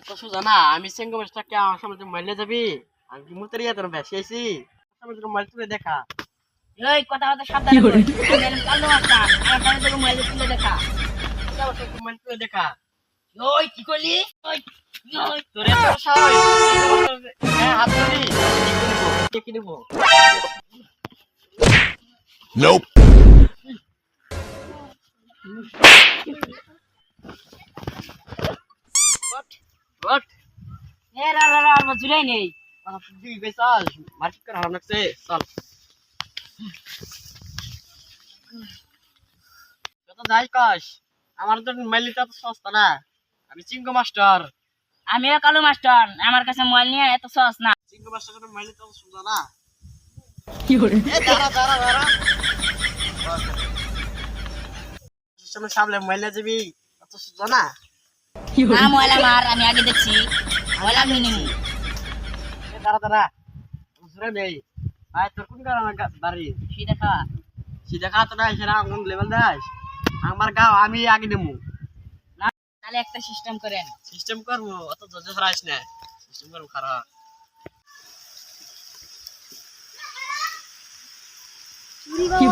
এত সোজা না আমি সিঙ্গ মাছটাকে আমার সামনে মারলে যাবি? আমি কি মুতের তোর বেশি আইছি? সামনে তুলে দেখা। এই কথা কথা সাবধানে বল। কালো মাস্টার আমার সামনে তোকে মোবাইলে তুলে দেখা। তুমি তুলে দেখা। ওই কি করলি? ওই হ্যাঁ হাত ধরি কি নিবো Nope. What? এ রা রা রা আমার জুড়াই নেই। তুই বেসাল মার্কেট করে হারাম লাগছে? চল। কত যাই কাশ আমার তো মাইলিটা তো সস্তা না। আমি চিঙ্গ মাস্টার। আমিও কালো মাস্টার আমার কাছে মোবাইল নিয়ে এত সহজ না। চিঙ্গ মাস্টার তো সুন্দর না। কি করে? দাঁড়া দাঁড়া দাঁড়া। সামনে সামনে যাবি অত সুন্দর না। না মোবাইল আমার আমি আগে দেখছি নিবো এ দাঁড়া দাঁড়া বুঝরে নেই আয় তোর কোন গা- বাড়ি সিধা খাওয়া সিধা খাতো না সেরা কোন লেভেল দাস আমার গাও আমি আগে নেব তাহলে একটা সিস্টেম করেন সিস্টেম করব অত ধৈর্য হারাইস না সিস্টেম করব খারাপ কি